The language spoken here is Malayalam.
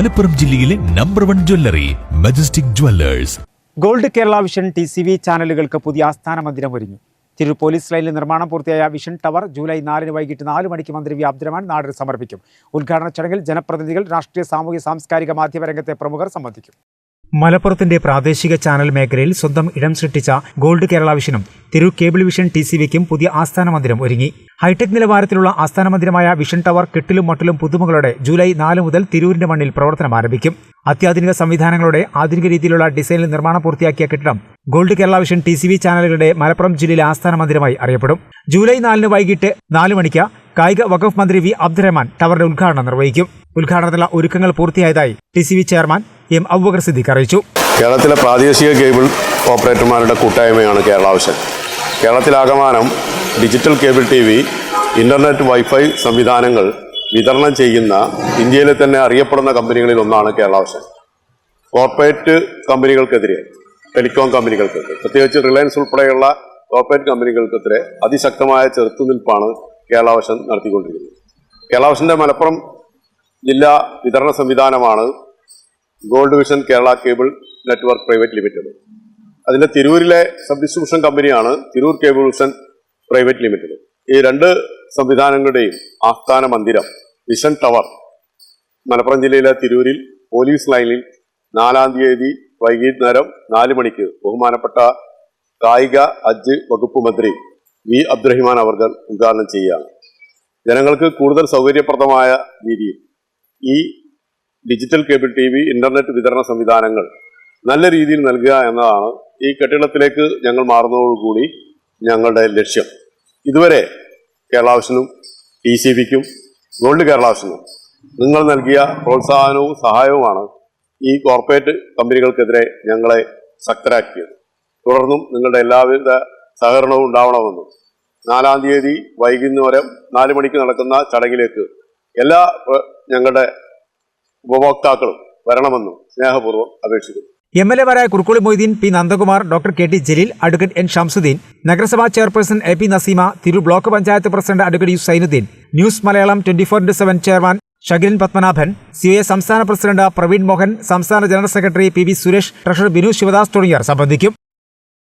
മലപ്പുറം ജില്ലയിലെ number one jewellery Majestic Jewellers Gold Kerala Vision T C V ചാനലുകൾക്ക് പുതിയ ആസ്ഥാന മന്ദിരം ഒരുങ്ങി. തിരൂർ പോലീസ് ലൈനിൽ നിർമ്മാണം പൂർത്തിയായ വിഷൻ ടവർ ജൂലൈ നാലിന് വൈകിട്ട് നാല് മണിക്ക് മന്ത്രി വി അബ്ദുറഹ്മാൻ നാടിന് സമർപ്പിക്കും. ഉദ്ഘാടന ചടങ്ങിൽ ജനപ്രതിനിധികൾ രാഷ്ട്രീയ സാമൂഹ്യ സാംസ്കാരിക മാധ്യമരംഗത്തെ പ്രമുഖർ സംബന്ധിക്കും. മലപ്പുറത്തിന്റെ പ്രാദേശിക ചാനൽ മേഖലയിൽ സ്വന്തം ഇടം സൃഷ്ടിച്ച gold Kerala വിഷനും Thiru cable vision T C വിക്കും പുതിയ ആസ്ഥാന മന്ദിരം ഒരുങ്ങി. ഹൈടെക് നിലവാരത്തിലുള്ള ആസ്ഥാന മന്ദിരമായ വിഷൻ ടവർ കെട്ടിലും മട്ടിലും പുതുമകളോടെ ജൂലൈ നാല് മുതൽ തിരൂരിന്റെ മണ്ണിൽ പ്രവർത്തനം ആരംഭിക്കും. അത്യാധുനിക സംവിധാനങ്ങളോടെ ആധുനിക രീതിയിലുള്ള ഡിസൈനിൽ നിർമ്മാണം പൂർത്തിയാക്കിയ കെട്ടിടം Gold Kerala Vision T C V ചാനലുകളുടെ മലപ്പുറം ജില്ലയിലെ ആസ്ഥാന മന്ദിരമായി അറിയപ്പെടും. ജൂലൈ നാലിന് വൈകിട്ട് നാല് മണിക്ക് കായിക വകുപ്പ് മന്ത്രി വി അബ്ദുറഹ്മാൻ ടവറിന്റെ ഉദ്ഘാടനം നിർവഹിക്കും. ഉദ്ഘാടനത്തിലുള്ള ഒരുക്കങ്ങൾ പൂർത്തിയായതായി T C V chairman M Abubakar Siddique അറിയിച്ചു. കേരളത്തിലെ പ്രാദേശിക കേബിൾ ഓപ്പറേറ്റർമാരുടെ കൂട്ടായ്മയാണ് കേരളാവശ്യം കേരളത്തിലാകമാനം digital cable T V internet wifi സംവിധാനങ്ങൾ വിതരണം ചെയ്യുന്ന ഇന്ത്യയിലെ തന്നെ അറിയപ്പെടുന്ന കമ്പനികളിൽ ഒന്നാണ് കേരളാവശ്യം കോർപ്പറേറ്റ് കമ്പനികൾക്കെതിരെ ടെലികോം കമ്പനികൾക്കെതിരെ പ്രത്യേകിച്ച് റിലയൻസ് ഉൾപ്പെടെയുള്ള കോർപ്പറേറ്റ് കമ്പനികൾക്കെതിരെ അതിശക്തമായ ചെറുത്തുനിൽപ്പാണ് കേരളാവശ്യം നടത്തിക്കൊണ്ടിരിക്കുന്നത്. കേരളാവശ്യന്റെ മലപ്പുറം ജില്ലാ വിതരണ സംവിധാനമാണ് Gold Vision Kerala Cable Network Private Limited. അതിന്റെ തിരൂരിലെ സബ് ഡിസ്ട്രിബ്യൂഷൻ കമ്പനിയാണ് Tirur Cable Vision Private Limited. ഈ രണ്ട് സംവിധാനങ്ങളുടെയും ആസ്ഥാന മന്ദിരം വിഷൻ ടവർ മലപ്പുറം ജില്ലയിലെ തിരൂരിൽ പോലീസ് ലൈനിൽ നാലാം തീയതി വൈകുന്നേരം നാല് മണിക്ക് ബഹുമാനപ്പെട്ട കായിക ഹജ്ജ് വകുപ്പ് മന്ത്രി വി. അബ്ദുറഹിമാൻ അവർ ഉദ്ഘാടനം ചെയ്യുകയാണ്. ജനങ്ങൾക്ക് കൂടുതൽ സൗകര്യപ്രദമായ രീതിയിൽ ഈ digital cable T V internet വിതരണ സംവിധാനങ്ങൾ നല്ല രീതിയിൽ നൽകുക എന്നതാണ് ഈ കെട്ടിടത്തിലേക്ക് ഞങ്ങൾ മാറുന്നതോടുകൂടി ഞങ്ങളുടെ ലക്ഷ്യം. ഇതുവരെ കേരളാവശ്യനും ടി സി ബിക്കും ഗോൾഡ് കേരളാവശ്യനും നിങ്ങൾ നൽകിയ പ്രോത്സാഹനവും സഹായവുമാണ് ഈ കോർപ്പറേറ്റ് കമ്പനികൾക്കെതിരെ ഞങ്ങളെ ശക്തരാക്കിയത്. തുടർന്നും നിങ്ങളുടെ എല്ലാവിധ സഹകരണവും ഉണ്ടാവണമെന്നും നാലാം തീയതി വൈകുന്നേരം നാല് മണിക്ക് നടക്കുന്ന ചടങ്ങിലേക്ക് എല്ലാ ഞങ്ങളുടെ ഉപഭോക്താക്കളും വരണമെന്നും സ്നേഹപൂർവം അപേക്ഷിക്കുന്നു. M L എമാരായ Kurukkoli Moideen P Nandakumar doctor K T Jaleel advocate N Shamsuddin നഗരസഭാ chairperson A P Naseema Tiru block panchayat president advocate U Sainuddeen news Malayalam twenty four into seven chairman Shagirin Padmanabhan C A സംസ്ഥാന പ്രസിഡന്റ് പ്രവീൺ മോഹൻ സംസ്ഥാന general secretary P V Suresh treasurer Binu Sivadas തുടങ്ങിയവർ സംബന്ധിക്കും.